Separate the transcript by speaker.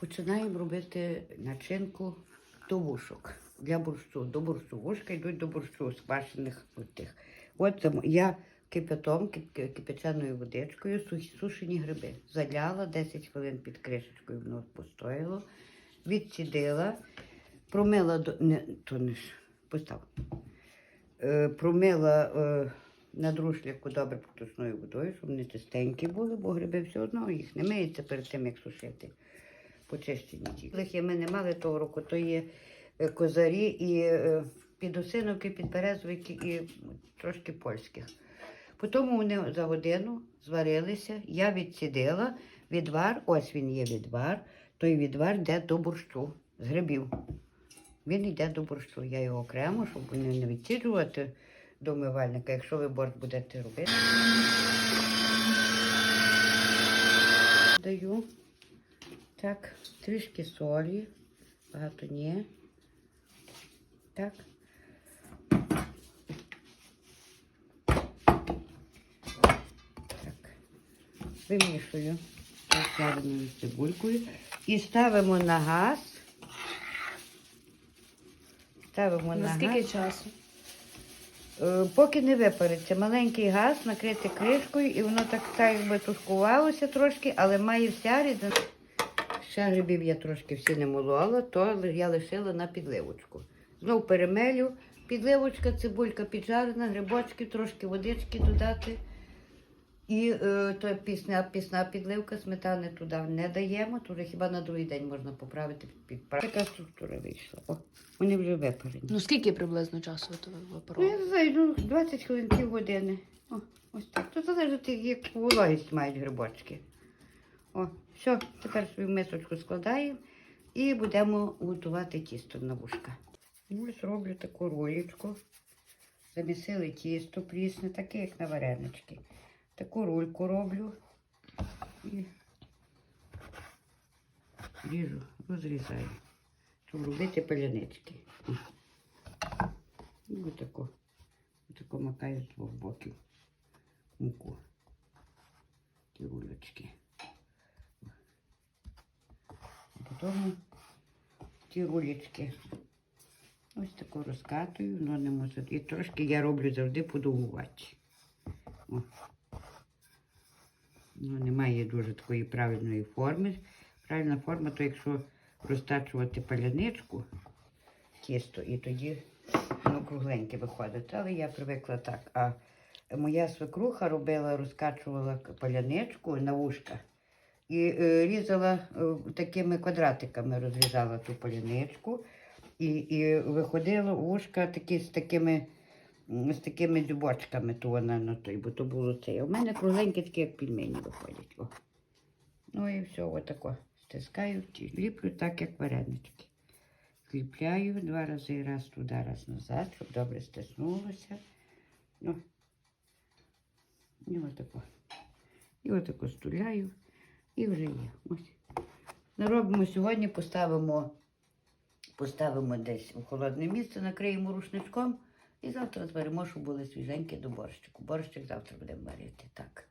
Speaker 1: Починаємо робити начинку до вушок. Для борщу. До борщу. Вушка йдуть до борщу з квашених тих. От я кипятом, кип- ки- кипяченою водичкою, сушені гриби. Заляла 10 хвилин під кришечкою, воно постояло. Відсідила, промила до. Не, то не ж, постав. Е, промила е, на друшляку добре проточною водою, щоб вони чистенькі були, бо гриби все одно їх не миються перед тим, як сушити. Почищені ті. Лихи ми не мали того року, то є е, козарі і е, підосиновки, підберезовики і трошки польських. Потім вони за годину зварилися, я відсідила, відвар, ось він є відвар, той відвар йде до борщу з грибів. Він йде до борщу. Я його окремо, щоб не відсіджувати до умивальника, якщо ви борщ будете робити. Так, трішки солі, багато ні. Так. Так. Вимішую жареною цибулькою і ставимо на газ. Ставимо на
Speaker 2: Наскільки
Speaker 1: газ.
Speaker 2: часу?
Speaker 1: Е, Поки не випариться, маленький газ накрити кришкою, і воно так, так якби тушкувалося трошки, але має вся рідина. Ще грибів я трошки всі не молола, то я лишила на підливочку. Знов перемелю, підливочка, цибулька піджарена, грибочки, трошки водички додати. І е, то пісна, пісна підливка, сметани туди не даємо, то вже хіба на другий день можна поправити під Така структура вийшла. О, вони вже випарені.
Speaker 2: Ну скільки приблизно часу то
Speaker 1: Ну, я знаю, ну, 20 хвилин, пів години. О, ось так. То залежить, як вологість мають грибочки. О, все, тепер свою мисочку складаємо і будемо готувати тісто на вушка. Ось роблю таку рулечку. Замісили тісто прісне, таке, як на варенички. Таку рульку роблю і ріжу, розрізаю, щоб робити палянички. І отако. Отако макаю з двох боків муку. Ті рулечки. Потім ті рулечки. Ось тако розкатую, но не можу. І трошки я роблю завжди подовгувати. О. Ну, немає дуже такої правильної форми. Правильна форма, то якщо розтачувати паляничку, тісто, і тоді воно кругленьке виходить. Але я привикла так. А моя свекруха робила, розкачувала паляничку на вушка і е, різала е, такими квадратиками, розрізала ту паляничку. І, і виходило вушка такі з такими, з такими дюбочками, то вона на той, бо то було це. У мене кругленькі такі, як пельмені виходять. О. Ну і все, отако. Стискаю, ліплю так, як варенички. Зліпляю два рази, раз туди, раз назад, щоб добре стиснулося. Ну. І отако. І отако стуляю. І вже є. Ось. Наробимо сьогодні, поставимо, поставимо десь у холодне місце, накриємо рушничком і завтра зберемо, щоб були свіженькі до борщику. Борщик завтра будемо варити. Так.